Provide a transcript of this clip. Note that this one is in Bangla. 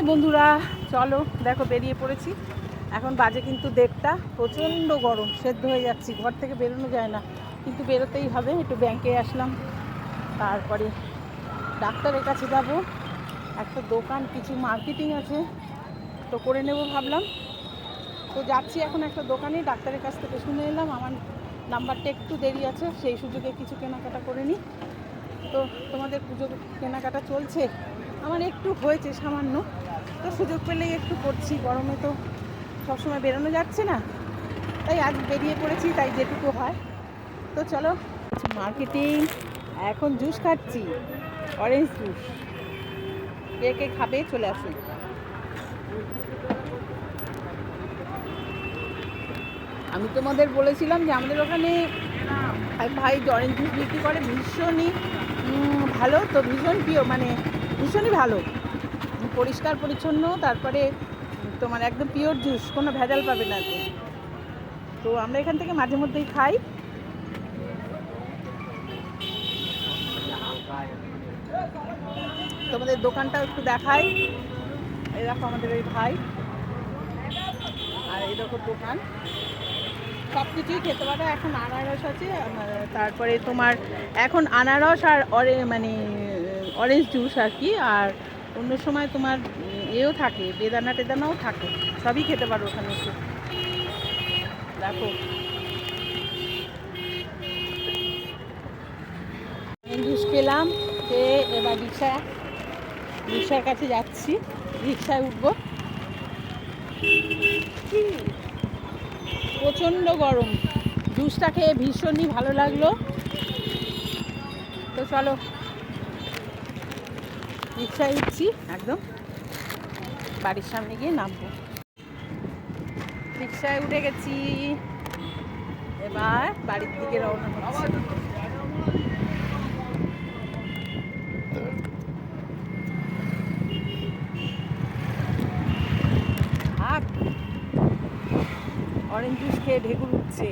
হাই বন্ধুরা, চলো, দেখো বেরিয়ে পড়েছি। এখন বাজে কিন্তু দেড়টা, প্রচণ্ড গরম, সেদ্ধ হয়ে যাচ্ছি, ঘর থেকে বেরোনো যায় না। কিন্তু বেরোতেই হবে, একটু ব্যাংকে আসলাম। তারপরে ডাক্তারের কাছে যাব। একটা দোকান, কিছু মার্কেটিং আছে, তো করে নেব ভাবলাম। তো যাচ্ছি এখন একটা দোকানে, ডাক্তারের কাছ থেকে শুনে এলাম। আমার নাম্বারটা একটু দেরি আছে, সেই সুযোগে কিছু কেনাকাটা করে নিই। তো তোমাদের পুজো কেনাকাটা চলছে। আমার একটু হয়েছে সামান্য। তো সুযোগ পেলেই একটু করছি। গরমে তো সবসময় বেরোনো যাচ্ছে না। তাই আজ বেরিয়ে পড়েছি, তাই যেটুকু হয়। তো চলো মার্কেটিং এখন জুস খাচ্ছি অরেঞ্জ জুস কে কে খাবে চলে আসুন। আমি তোমাদের বলেছিলাম যে আমাদের ওখানে এক ভাই অরেঞ্জ জুস বিক্রি করে, ভীষণই ভালো, তো ভীষণ প্রিয় মানে ভীষণই ভালো। পরিষ্কার, পরিচ্ছন্ন, তারপরে তোমার একদম পিওর জুস কোনো ভেজাল পাবে না। তো আমরা এখান থেকে মাঝে মধ্যেই খাই। তোমাদের দোকানটাও একটু দেখাই। এই দেখো আমাদের ওই ভাই। আর এই দেখো দোকান। সব কিছুই খেতে পারো, এখন আনারস আছে, তারপরে তোমার এখন আনারস আর মানে অরেঞ্জ জুস আর কি, আর অন্য সময় তোমার এও থাকে, বেদানা টেদানাও থাকে, সবই খেতে পারো ওখানে এসে। দেখো। জুস খেলাম, খেয়ে এবার রিক্সা, রিক্সার কাছে যাচ্ছি, রিক্সায় উঠবো। প্রচণ্ড গরম। জুসটা খেয়ে ভীষণই ভালো লাগল। তো চলো। রিক্সায় উঠছি একদম। বাড়ির সামনে গিয়ে নামবো। রিক্সায় উঠে গেছি। এবার বাড়ির দিকে রওনা হচ্ছে। অরেঞ্জ জুস খেয়ে ঢেকুর উঠছে।